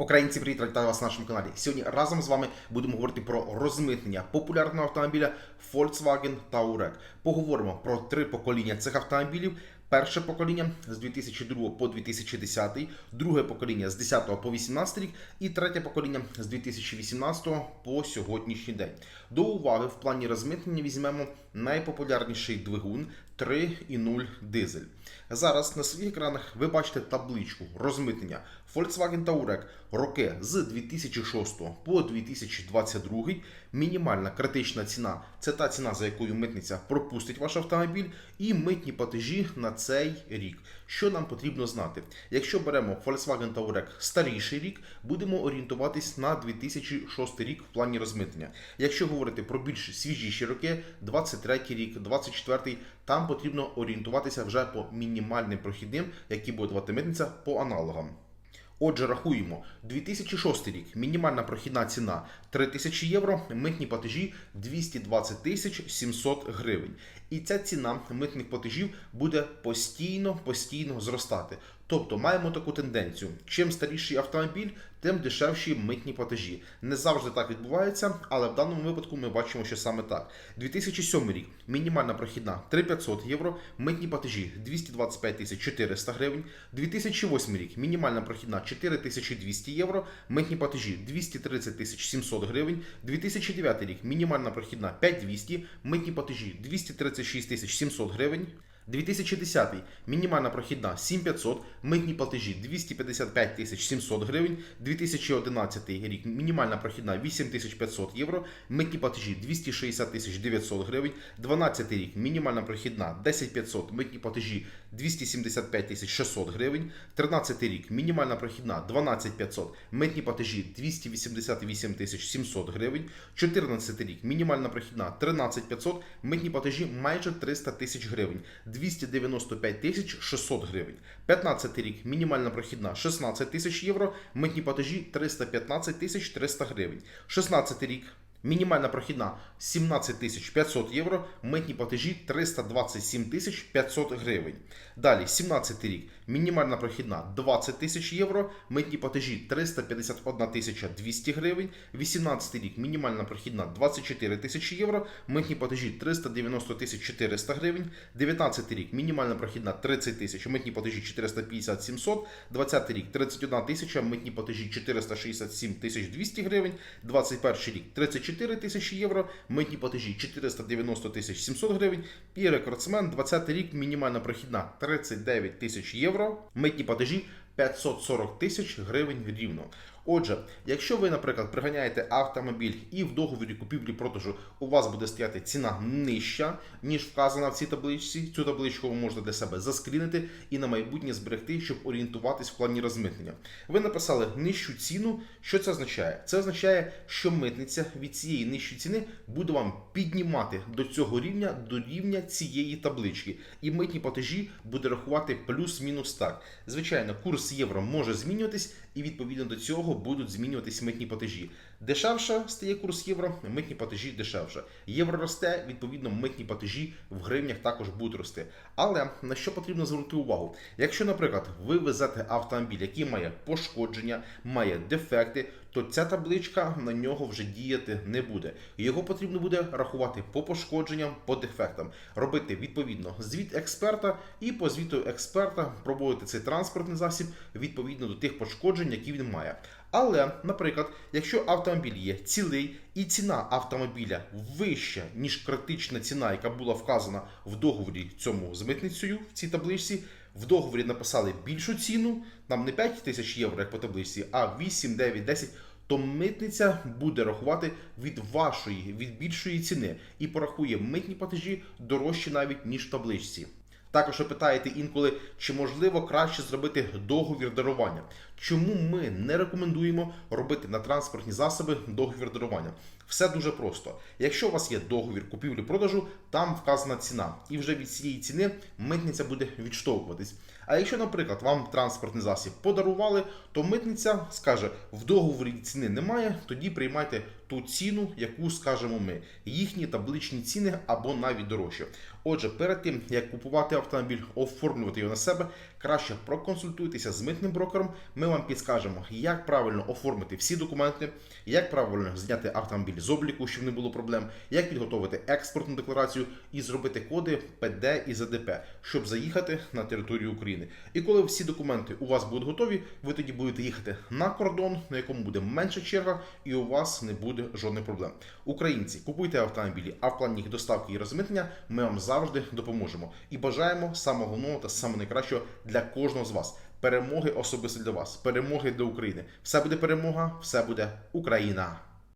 Українці, привіт, вітаю вас на нашому каналі. Сьогодні разом з вами будемо говорити про розмитнення популярного автомобіля Volkswagen Touareg. Поговоримо про три покоління цих автомобілів. Перше покоління з 2002 по 2010, друге покоління з 10 по 18 рік і третє покоління з 2018 по сьогоднішній день. До уваги в плані розмитнення візьмемо найпопулярніший двигун 3.0 дизель. Зараз на своїх екранах ви бачите табличку розмитнення Volkswagen Touareg роки з 2006 по 2022. Мінімальна критична ціна це та ціна, за якою митниця пропустить ваш автомобіль, і митні платежі на цей рік. Що нам потрібно знати? Якщо беремо Volkswagen Touareg старіший рік, будемо орієнтуватись на 2006 рік в плані розмитнення. Якщо говорити про більш свіжіші роки, 23 рік, 24, там потрібно орієнтуватися вже по мінімальним прохідним, які буде давати митниця по аналогам. Отже, рахуємо 2006 рік. Мінімальна прохідна ціна 3000 євро, митні платежі 220 тисяч 700 гривень. І ця ціна митних платежів буде постійно постійно зростати. Тобто маємо таку тенденцію: чим старіший автомобіль, тим дешевші митні платежі. Не завжди так відбувається, але в даному випадку ми бачимо, що саме так. 2007 рік мінімальна прохідна 3500 євро, митні платежі 225 400 гривень. 2008 рік мінімальна прохідна 4200 євро, митні платежі 230 700 гривень. 2009 рік мінімальна прохідна 5200, митні платежі 236 700 гривень. 2010 мінімальна прохідна 7500, митні платежі 255 тисяч 700 гривень, 2011 рік. Мінімальна прохідна 8500 євро, митні платежі 260 тисяч 900 гривень, 12 рік. Мінімальна прохідна 10500, митні платежі 275 тисяч 600 гривень, 13 рік. Мінімальна прохідна 12500, митні платежі 288 тисяч 700 гривень, 14 рік. Мінімальна прохідна 13500, митні платежі майже 300 тисяч гривень. 295 тисяч 600 гривень. 15 рік мінімальна прохідна 16 тисяч євро, митні платежі 315 тисяч 300 гривень. 16 рік мінімальна прохідна 17 тисяч 500 євро, митні платежі 327 тисяч 500 гривень. Далі 17 рік мінімальна прохідна 20 тисяч євро, митні платежі 351 тисяча 200 гривень. 18 рік мінімальна прохідна 24 тисячі євро, митні платежі 390 тисяч 400 гривень. 19 рік мінімальна прохідна 30 тисяч, митні платежі 450 700. 20 рік 31 тисяча, митні платежі 467 тисяч 200 гривень. 21 рік 34 тисячі євро, митні платежі 490 тисяч 700 гривень. І рекордсмен 20 рік мінімальна прохідна 39 тисяч євро, митні платежі 540 тисяч гривень рівно. Отже, якщо ви, наприклад, приганяєте автомобіль і в договорі купівлі-продажу у вас буде стояти ціна нижча, ніж вказана в цій табличці, цю табличку ви можете для себе заскрінити і на майбутнє зберегти, щоб орієнтуватись в плані розмитнення. Ви написали нижчу ціну. Що це означає? Це означає, що митниця від цієї нижчої ціни буде вам піднімати до цього рівня, до рівня цієї таблички. І митні платежі буде рахувати плюс-мінус так. Звичайно, курс євро може змінюватись, і відповідно до цього будуть змінюватись митні платежі. Дешевше стає курс євро, митні платежі дешевше. Євро росте, відповідно, митні платежі в гривнях також будуть рости. Але на що потрібно звернути увагу? Якщо, наприклад, ви везете автомобіль, який має пошкодження, має дефекти, то ця табличка на нього вже діяти не буде. Його потрібно буде рахувати по пошкодженням, по дефектам, робити відповідно звіт експерта і по звіту експерта проводити цей транспортний засіб відповідно до тих пошкоджень, які він має. Але, наприклад, якщо автомобіль є цілий і ціна автомобіля вища, ніж критична ціна, яка була вказана в договорі цьому з митницею в цій табличці, в договорі написали більшу ціну, нам не 5 тисяч євро, як по табличці, а 8, 9, 10, то митниця буде рахувати від вашої, від більшої ціни і порахує митні платежі дорожчі навіть, ніж в табличці. Також ви питаєте інколи, чи можливо краще зробити договір дарування. Чому ми не рекомендуємо робити на транспортні засоби договір дарування? Все дуже просто. Якщо у вас є договір купівлі-продажу, там вказана ціна, і вже від цієї ціни митниця буде відштовхуватись. А якщо, наприклад, вам транспортний засіб подарували, то митниця скаже: в договорі ціни немає, тоді приймайте ту ціну, яку скажемо ми. Їхні табличні ціни або навіть дорожче. Отже, перед тим як купувати автомобіль, оформлювати його на себе, краще проконсультуйтеся з митним брокером. Ми вам підскажемо, як правильно оформити всі документи, як правильно зняти автомобіль з обліку, щоб не було проблем, як підготовити експортну декларацію і зробити коди ПД і ЗДП, щоб заїхати на територію України. І коли всі документи у вас будуть готові, ви тоді будете їхати на кордон, на якому буде менша черга, і у вас не буде жодних проблем. Українці, купуйте автомобілі, а в плані їх доставки і розмитнення ми вам завжди допоможемо. І бажаємо самого головного та самого найкращого для кожного з вас. Перемоги особисто для вас, перемоги для України. Все буде перемога, все буде Україна.